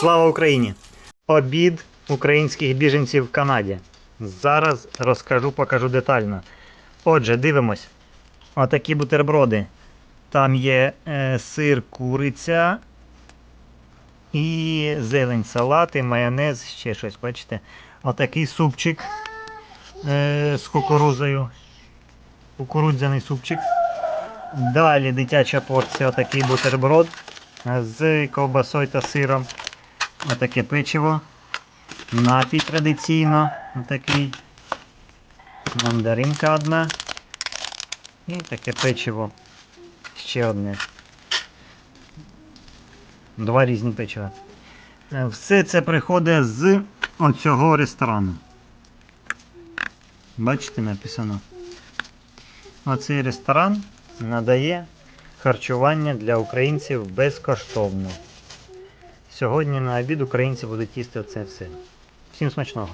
Слава Україні! Обід українських біженців в Канаді. Зараз розкажу, покажу детально. Отже, дивимось. Отакі бутерброди. Там є е, сир, куриця і зелень, салати, майонез, ще щось, бачите. Отакий супчик е, з кукурузою. Кукурудзяний супчик. Далі дитяча порція, отакий бутерброд з ковбасою та сиром. Отаке печиво. Напій традиційно. Отакий. Мандаринка одна. І таке печиво. Ще одне. Два різні печива. Е, Все це приходить з оцього ресторану. Бачите, написано. Оцей ресторан надає харчування для українців безкоштовно. Сьогодні на обід українці будуть їсти оце все. Всім смачного!